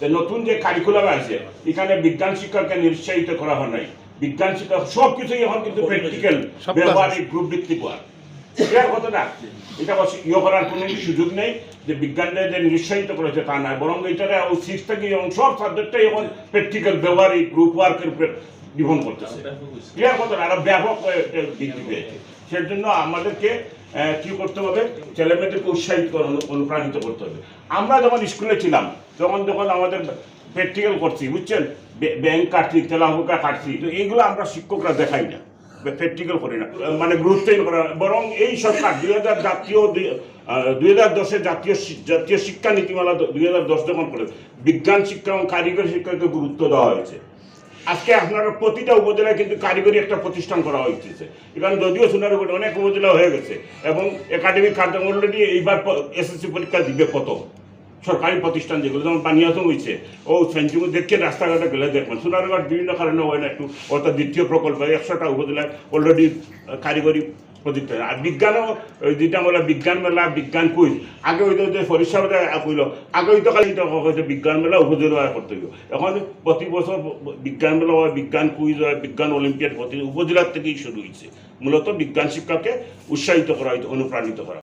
তো নতুন যে কারিকুলাম আছে এখানে বিজ্ঞান শিক্ষাকে নিরুৎসাহিত করা হয় নাই। বিজ্ঞান শিক্ষা সব কিছুই এখন কিন্তু প্র্যাকটিক্যাল ব্যবহারিক গ্রুপ ভিত্তিক হওয়ার এটার কথা না এটা অস- ইয়ে করার কোনো সুযোগ নেই যে বিজ্ঞানটা যে নিরুৎসাহিত করেছে তা নয় বরং এটারে সিক্স থেকে এবং সব সাবজেক্টটাই এখন প্র্যাকটিক্যাল ব্যবহারিক গ্রুপ ওয়ার্কের উপরে করতেছে। ক্লিয়ার কথা না আরও ব্যাপক বৃদ্ধি পেয়েছে। সেই জন্য আমাদেরকে কি করতে হবে? ছেলেমেয়েদেরকে উৎসাহিত অনুপ্রাণিত করতে হবে। আমরা যখন স্কুলে ছিলাম, তখন যখন আমাদের প্র্যাকটিক্যাল করছি, বুঝছেন? ব্যাংক কাটছি, তেলাহুকা কাটছি, তো এইগুলো আমরা শিক্ষকরা দেখাই না। প্র্যাকটিক্যাল করি না। মানে গুরুত্বই করা না। বরং এই সরকার দুই হাজার জাতীয় দুই হাজার দশে জাতীয় জাতীয় শিক্ষা নীতিমালা দুই হাজার দশ যখন করে বিজ্ঞান শিক্ষা এবং কারিগরি শিক্ষাকে গুরুত্ব দেওয়া হয়েছে। আজকে আপনার প্রতিটা উপজেলায় কিন্তু কারিগরি একটা প্রতিষ্ঠান করা হয়েছে এখানে যদিও সোনার অনেক উপজেলা হয়ে গেছে এবং একাডেমিক অলরেডি এইবার এসএসসি পরীক্ষা দিবে কত সরকারি প্রতিষ্ঠান যেগুলো, যেমন পানিয়াতন হয়েছে ও সেঞ্চুরি দেখছেন রাস্তাঘাটে গেলে দেখবেন সোনারঘাট বিভিন্ন কারণে হয় না একটু, অর্থাৎ দ্বিতীয় প্রকল্প, একশোটা উপজেলায় অলরেডি কারিগরি প্রযুক্তি আর বিজ্ঞানও যেটা বলে বিজ্ঞান মেলা, বিজ্ঞান কুইজ। আগে হইতো যে পরিশ্রমটা কইল আগে হইতো হয়তো বিজ্ঞান মেলা উপজেলা করতে হইব এখন প্রতি বছর বিজ্ঞান মেলা হয়, বিজ্ঞান কুইজ হয়, বিজ্ঞান অলিম্পিয়াড প্রতি উপজেলার থেকেই শুরু হয়েছে মূলত বিজ্ঞান শিক্ষাকে উৎসাহিত করা হয়েছে অনুপ্রাণিত করা